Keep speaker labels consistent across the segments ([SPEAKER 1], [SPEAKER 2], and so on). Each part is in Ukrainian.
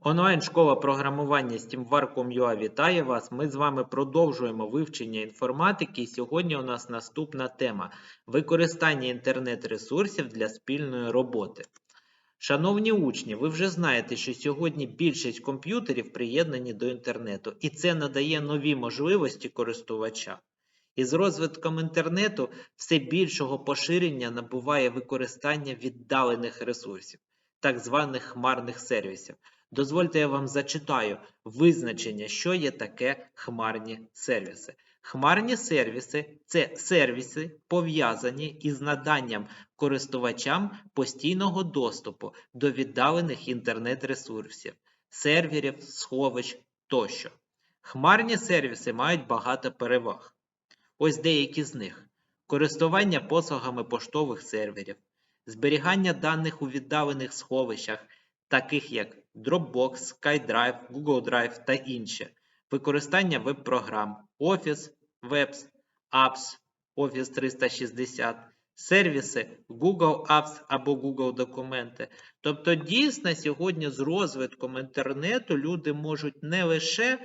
[SPEAKER 1] Онлайн-школа програмування SteamVar.com.ua вітає вас. Ми з вами продовжуємо вивчення інформатики. І сьогодні у нас наступна тема використання інтернет-ресурсів для спільної роботи. Шановні учні, ви вже знаєте, що сьогодні більшість комп'ютерів приєднані до інтернету, і це надає нові можливості користувачам. І з розвитком інтернету все більшого поширення набуває використання віддалених ресурсів, так званих хмарних сервісів. Дозвольте, я вам зачитаю визначення, що є таке хмарні сервіси. Хмарні сервіси це сервіси, пов'язані із наданням користувачам постійного доступу до віддалених інтернет-ресурсів, серверів, сховищ тощо. Хмарні сервіси мають багато переваг. Ось деякі з них: користування послугами поштових серверів, зберігання даних у віддалених сховищах, таких як Dropbox, SkyDrive, Google Drive та інші, використання веб-програм, Office, Webs, Apps, Office 360, сервіси Google Apps або Google Документи. Тобто, дійсно, сьогодні з розвитком інтернету люди можуть не лише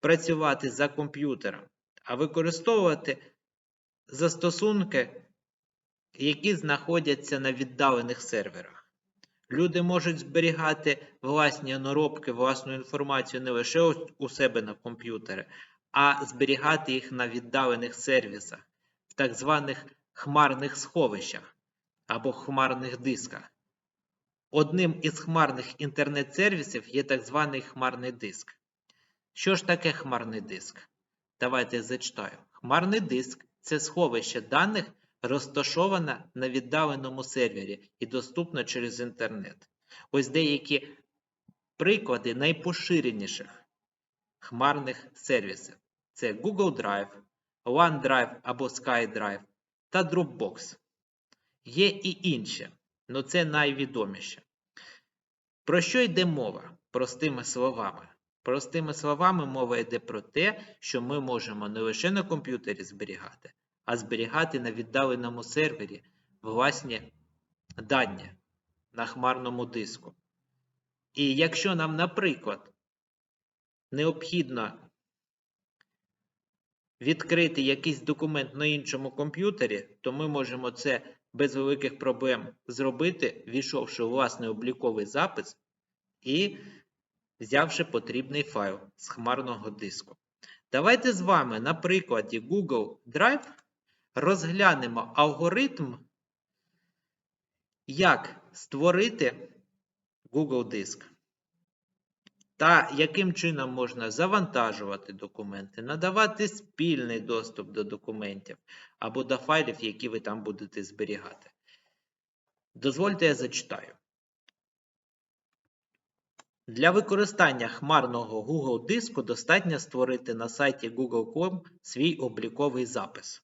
[SPEAKER 1] працювати за комп'ютером, а використовувати застосунки, які знаходяться на віддалених серверах. Люди можуть зберігати власні наробки, власну інформацію не лише у себе на комп'ютері, а зберігати їх на віддалених сервісах, в так званих хмарних сховищах або хмарних дисках. Одним із хмарних інтернет-сервісів є так званий хмарний диск. Що ж таке хмарний диск? Давайте зачитаю. Хмарний диск це сховище даних, розташоване на віддаленому сервері і доступно через інтернет. Ось деякі приклади найпоширеніших хмарних сервісів. Це Google Drive, OneDrive або SkyDrive та Dropbox. Є і інші, але це найвідоміше. Про що йде мова? Простими словами. Простими словами, мова йде про те, що ми можемо не лише на комп'ютері зберігати, а зберігати на віддаленому сервері власні дані на хмарному диску. І якщо нам, наприклад, необхідно відкрити якийсь документ на іншому комп'ютері, то ми можемо це без великих проблем зробити, ввійшовши у власний обліковий запис і взявши потрібний файл з хмарного диску. Давайте з вами на прикладі Google Drive розглянемо алгоритм, як створити Google диск. Та яким чином можна завантажувати документи, надавати спільний доступ до документів або до файлів, які ви там будете зберігати. Дозвольте, я зачитаю. Для використання хмарного Google диску достатньо створити на сайті Google.com свій обліковий запис.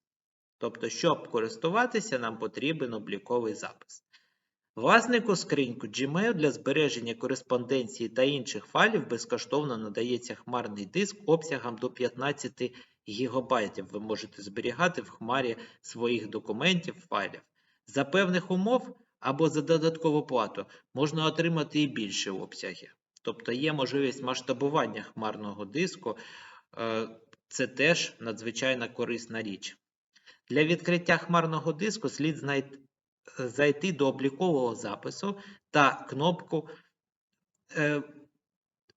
[SPEAKER 1] Тобто, щоб користуватися, нам потрібен обліковий запис. Власнику скриньку Gmail для збереження кореспонденції та інших файлів безкоштовно надається хмарний диск обсягом до 15 ГБ. Ви можете зберігати в хмарі своїх документів, файлів. За певних умов або за додаткову плату можна отримати і більші обсяги. Тобто є можливість масштабування хмарного диску, е, це теж надзвичайно корисна річ. Для відкриття хмарного диску слід зайти до облікового запису та кнопку е,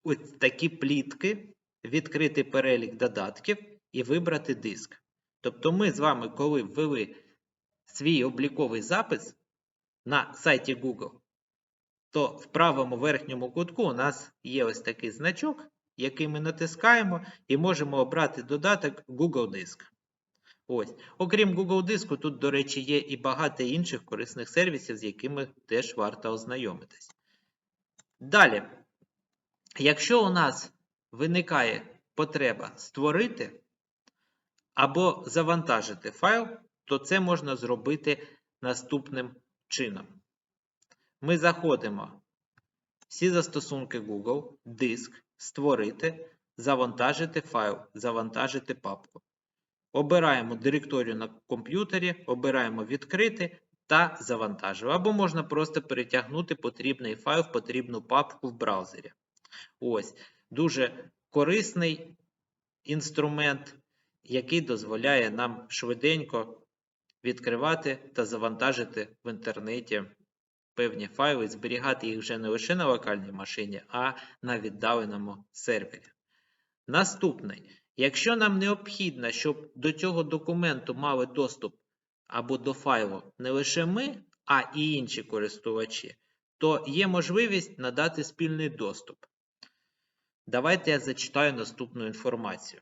[SPEAKER 1] ось такі плітки, відкрити перелік додатків і вибрати диск. Тобто ми з вами, коли ввели свій обліковий запис на сайті Google, то в правому верхньому кутку у нас є ось такий значок, який ми натискаємо, і можемо обрати додаток Google Диск. Ось. Окрім Google диску, тут, до речі, є і багато інших корисних сервісів, з якими теж варто ознайомитись. Далі, якщо у нас виникає потреба створити або завантажити файл, то це можна зробити наступним чином. Ми заходимо всі застосунки Google, диск, створити, завантажити файл, завантажити папку. Обираємо директорію на комп'ютері, обираємо відкрити та завантажуємо. Або можна просто перетягнути потрібний файл в потрібну папку в браузері. Ось дуже корисний інструмент, який дозволяє нам швиденько відкривати та завантажити в інтернеті певні файли, зберігати їх вже не лише на локальній машині, а на віддаленому сервері. Наступний. Якщо нам необхідно, щоб до цього документу мали доступ або до файлу не лише ми, а і інші користувачі, то є можливість надати спільний доступ. Давайте я зачитаю наступну інформацію.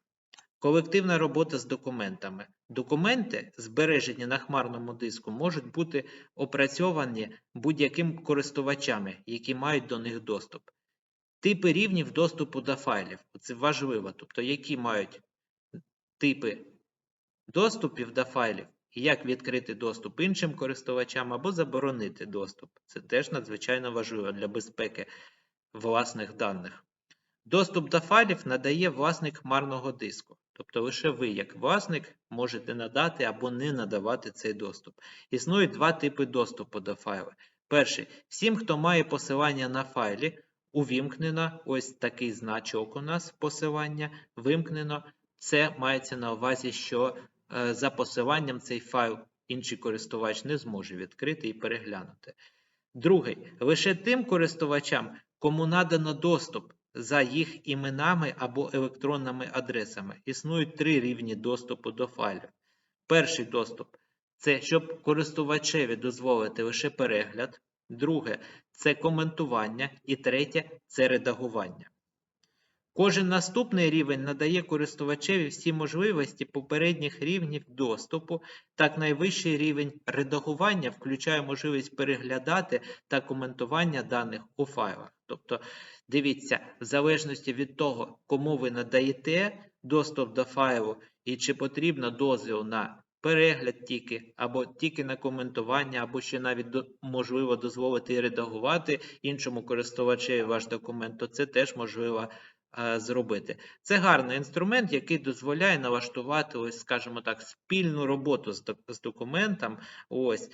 [SPEAKER 1] Колективна робота з документами. Документи, збережені на хмарному диску, можуть бути опрацьовані будь-яким користувачами, які мають до них доступ. Типи рівнів доступу до файлів. Це важливо. Тобто, які мають типи доступів до файлів, і як відкрити доступ іншим користувачам або заборонити доступ. Це теж надзвичайно важливо для безпеки власних даних. Доступ до файлів надає власник хмарного диску. Тобто лише ви, як власник, можете надати або не надавати цей доступ. Існують два типи доступу до файлу. Перший всім, хто має посилання на файлі, увімкнено ось такий значок у нас посилання, вимкнено. Це мається на увазі, що е, за посиланням цей файл інший користувач не зможе відкрити і переглянути. Другий лише тим користувачам, кому надано доступ за їх іменами або електронними адресами. Існують три рівні доступу до файлів. Перший доступ це щоб користувачеві дозволити лише перегляд. Друге це коментування. І третє це редагування. Кожен наступний рівень надає користувачеві всі можливості попередніх рівнів доступу. Так, найвищий рівень редагування включає можливість переглядати та коментування даних у файлах. Тобто, дивіться, в залежності від того, кому ви надаєте доступ до файлу і чи потрібно дозвіл на перегляд тільки, або тільки на коментування, або ще навіть можливо дозволити редагувати іншому користувачеві ваш документ, то це теж можливо е, зробити. Це гарний інструмент, який дозволяє налаштувати, ось, скажімо так, спільну роботу з документом ось,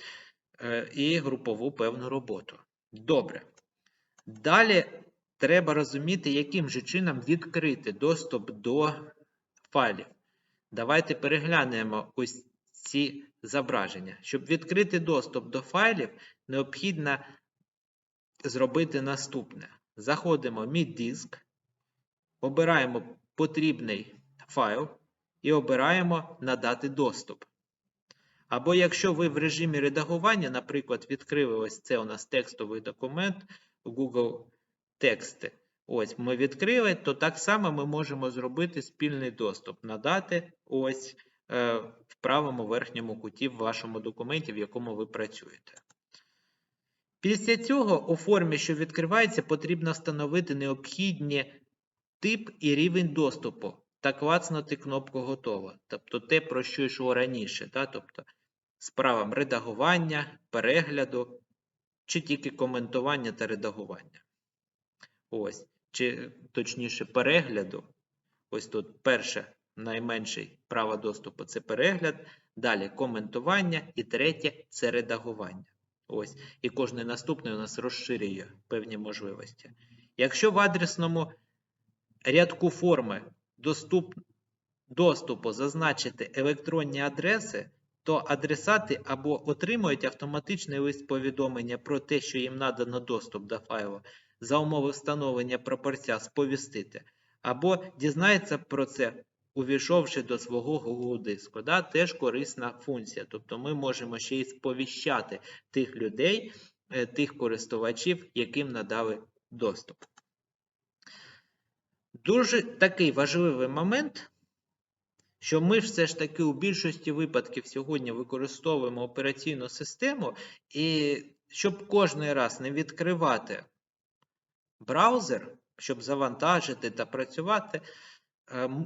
[SPEAKER 1] е, і групову певну роботу. Добре. Далі треба розуміти, яким же чином відкрити доступ до файлів. Давайте переглянемо ось ці зображення. Щоб відкрити доступ до файлів, необхідно зробити наступне. Заходимо в мій диск, обираємо потрібний файл і обираємо надати доступ. Або якщо ви в режимі редагування, наприклад, відкрили ось це у нас текстовий документ Google тексти. Ось ми відкрили, то так само ми можемо зробити спільний доступ, надати ось е, правому верхньому куті в вашому документі, в якому ви працюєте. Після цього у формі, що відкривається, потрібно встановити необхідні тип і рівень доступу та клацнути кнопку Готово. Тобто те, про що йшло раніше. Да? Тобто з правом редагування, перегляду, чи тільки коментування та редагування. Ось, чи точніше перегляду. Ось тут перше, найменший право доступу це перегляд, далі коментування, і третє це редагування. Ось, і кожний наступний у нас розширює певні можливості. Якщо в адресному рядку форми доступ, доступу зазначити електронні адреси, то адресати або отримують автоматичний лист повідомлення про те, що їм надано доступ до файлу, за умови встановлення пропорція сповістити, або дізнається про це, увійшовши до свого Google диску. Да? Теж корисна функція. Тобто ми можемо ще й сповіщати тих людей, е, тих користувачів, яким надали доступ. Дуже такий важливий момент, що ми все ж таки у більшості випадків сьогодні використовуємо операційну систему, і щоб кожний раз не відкривати браузер, щоб завантажити та працювати,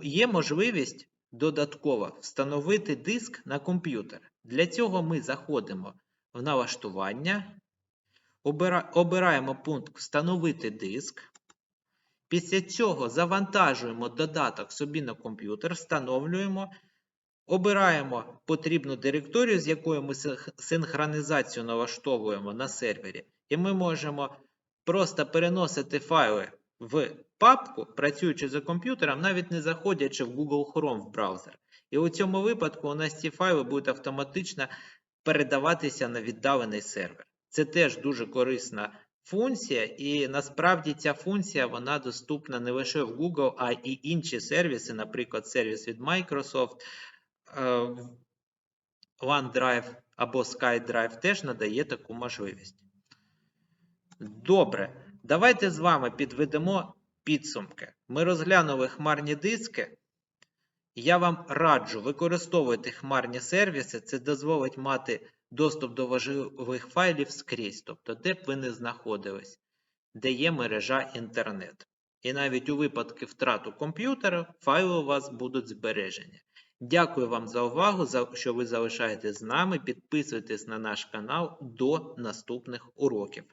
[SPEAKER 1] є можливість додатково встановити диск на комп'ютер. Для цього ми заходимо в налаштування, обира- обираємо пункт Встановити диск. Після цього завантажуємо додаток собі на комп'ютер, встановлюємо, обираємо потрібну директорію, з якою ми синхронізацію налаштовуємо на сервері, і ми можемо просто переносити файли в папку, працюючи за комп'ютером, навіть не заходячи в Google Chrome в браузер. І у цьому випадку у нас ці файли будуть автоматично передаватися на віддалений сервер. Це теж дуже корисна функція, і насправді ця функція вона доступна не лише в Google, а й інші сервіси, наприклад, сервіс від Microsoft, е, OneDrive або SkyDrive теж надає таку можливість. Добре, давайте з вами підведемо підсумки. Ми розглянули хмарні диски. Я вам раджу використовувати хмарні сервіси. Це дозволить мати доступ до важливих файлів скрізь, тобто де б ви не знаходились, де є мережа інтернет. І навіть у випадку втрату комп'ютера файли у вас будуть збережені. Дякую вам за увагу, що ви залишаєтесь з нами. Підписуйтесь на наш канал до наступних уроків.